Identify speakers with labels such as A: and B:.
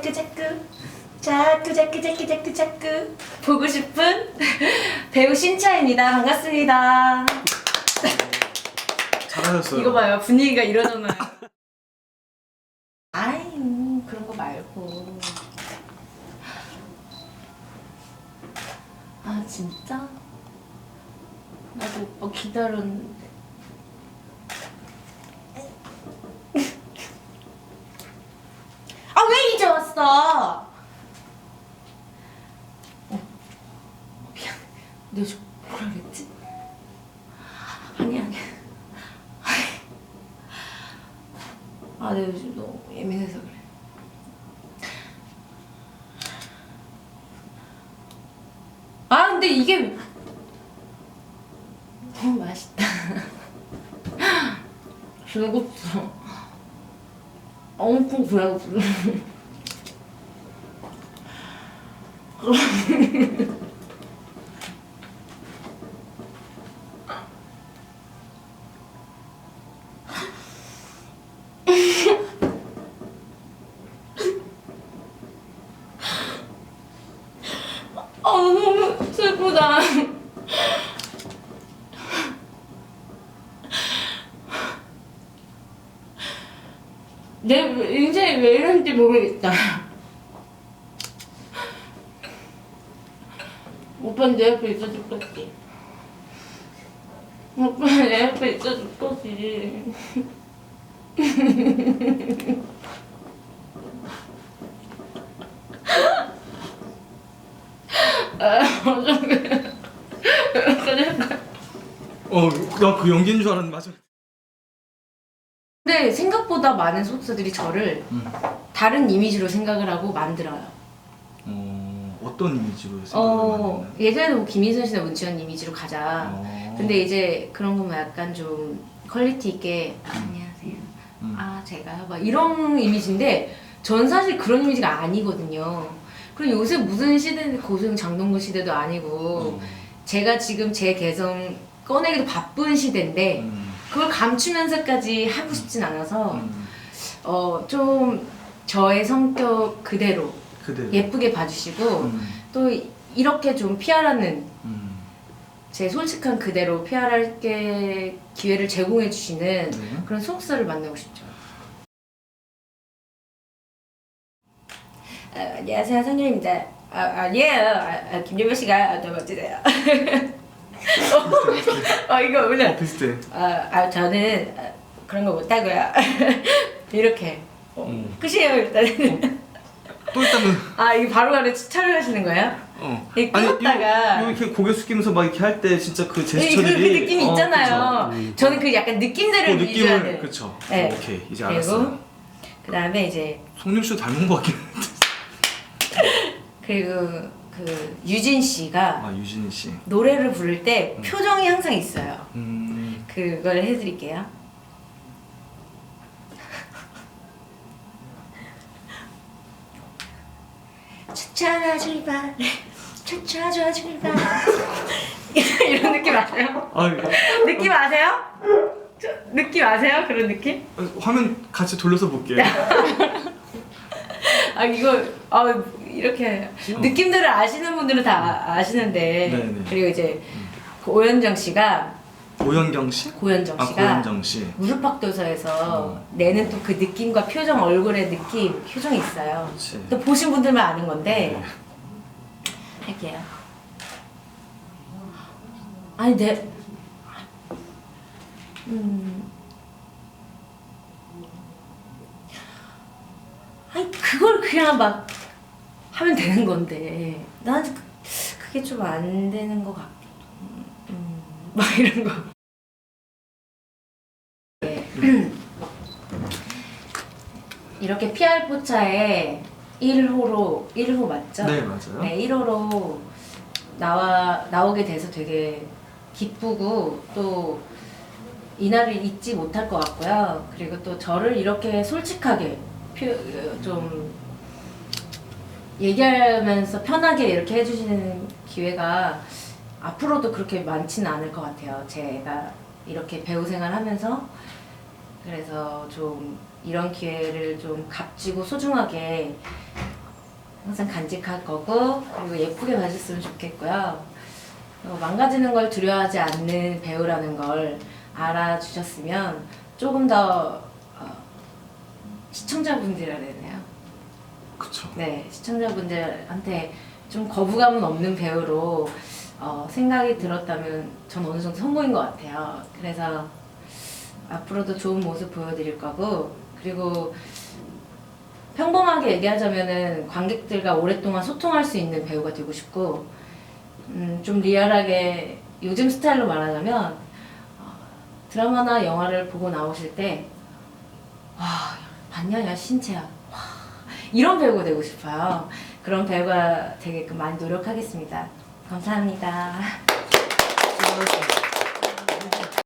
A: 자꾸 자꾸 자꾸 자꾸 자꾸 자꾸 자꾸 보고 싶은 배우 신차입니다. 반갑습니다.
B: 잘하셨어요.
A: 이거 봐요 분위기가 이러잖아요. 아유 그런 거 말고. 아 진짜? 나도 오빠 기다렸는데. 아 왔어? 어, 미안. 내가 지금 뭐라 그랬지? 아니 아니. 아 내가 요즘 너무 예민해서 그래. 아 근데 이게 너무 맛있다. 배고프어. 엄청 배고프어. 아 너무 슬프다. 내 인생이 왜 이런지 모르겠다. 오빠는 내 옆에 있어줄 거지. 오빠는 내 옆에 있어줄 거지. 아. 어떡해. 어,
B: 나 그 연기인 줄 알았는데 맞아.
A: 근데 생각보다 많은 소속사들이 저를
B: 음.
A: 다른 이미지로 생각을 하고 만들어요.
B: 어, 어떤 이미지로 생각을
A: 어,
B: 많이 했나요?
A: 예전에는 뭐 김인선 씨나 문지원 이미지로 가자.
B: 어.
A: 근데 이제 그런 거면 약간 좀 퀄리티 있게 아, 안녕하세요.
B: 음.
A: 아 제가 막 이런 이미지인데 전 사실 그런 이미지가 아니거든요. 그리고 요새 무슨 시대 고승 장동건 시대도 아니고
B: 어.
A: 제가 지금 제 개성 꺼내기도 바쁜 시대인데
B: 음.
A: 그걸 감추면서까지 하고 싶진 않아서
B: 음.
A: 어 좀 저의 성격 그대로
B: 그대로.
A: 예쁘게 봐주시고
B: 음.
A: 또 이렇게 좀 PR하는
B: 음.
A: 제 솔직한 그대로 PR할 게 기회를 제공해 주시는
B: 네.
A: 그런 소속사를 만나고 싶죠. 아, 안녕하세요 성렬입니다. 아, 아니에요. 아, 아, 김유배 씨가 더 멋지세요. 어, 어, 이거
B: 어,
A: 오늘
B: 비슷해.
A: 아, 아 저는 아, 그런 거 못하고요. 이렇게 어,
B: 음.
A: 끝이에요 일단은.
B: 또 일단은
A: 아 이게 바로 바로 촬영하시는 거예요?
B: 어.
A: 이
B: 아니,
A: 끊었다가-
B: 이거, 이렇게 고개 숙이면서 막 이렇게 할 때 진짜 그
A: 네, 그,
B: 제스처들이
A: 그 느낌이
B: 어,
A: 있잖아요.
B: 그쵸.
A: 저는 그 약간
B: 그
A: 유지해야
B: 느낌을
A: 돼요.
B: 그쵸.
A: 네.
B: 오케이 이제
A: 그리고
B: 알았어.
A: 그 다음에 이제
B: 송룡 씨 닮은 것 같긴 한데.
A: 그리고 그 유진 씨가
B: 아 유진 씨.
A: 노래를 부를 때 표정이 항상 있어요.
B: 음.
A: 그걸 해드릴게요. 찾아줄 바, 찾아줄 바. 이런 느낌 아세요?
B: 아 이거-
A: 느낌 아세요? 저, 느낌 아세요? 그런 느낌?
B: 화면 같이 돌려서 볼게요.
A: 아 이거 아 이렇게 느낌들을 아시는 분들은 다 아- 아시는데
B: 네네.
A: 그리고 이제 그 오현정 씨가
B: 오현경 씨?
A: 고현정
B: 아
A: 씨가
B: 고현정 씨.
A: 무릎팍도서에서
B: 어.
A: 내는 또 그 느낌과 표정 얼굴의 느낌 표정이 있어요.
B: 그렇지.
A: 또 보신 분들만 아는 건데
B: 네.
A: 할게요. 아니 내 음. 아니 그걸 그냥 막 하면 되는 건데 나한테 그- 그게 좀 안 되는 것 같기도 음, 막 이런 거. 네. 이렇게 PR 포차에 1호로 1호 맞죠?
B: 네 맞아요.
A: 네, 1호로 나와 나오게 돼서 되게 기쁘고 또 이날을 잊지 못할 것 같고요. 그리고 또 저를 이렇게 솔직하게 표, 좀 얘기하면서 편하게 이렇게 해주시는 기회가 앞으로도 그렇게 많지는 않을 것 같아요. 제가 이렇게 배우 생활하면서 그래서 좀 이런 기회를 좀 값지고 소중하게 항상 간직할 거고 그리고 예쁘게 봐줬으면 좋겠고요. 어, 망가지는 걸 두려워하지 않는 배우라는 걸 알아주셨으면 조금 더 어, 시청자분들이라 되나요?
B: 그쵸.
A: 네, 시청자분들한테 좀 거부감은 없는 배우로 어, 생각이 들었다면 전 어느 정도 성공인 것 같아요. 그래서 앞으로도 좋은 모습 보여드릴 거고 그리고 평범하게 얘기하자면은 관객들과 오랫동안 소통할 수 있는 배우가 되고 싶고 음, 좀 리얼하게 요즘 스타일로 말하자면 어, 드라마나 영화를 보고 나오실 때 와, 봤냐 야 신채야 와, 이런 배우가 되고 싶어요. 그런 배우가 되게끔 많이 노력하겠습니다.
B: 감사합니다.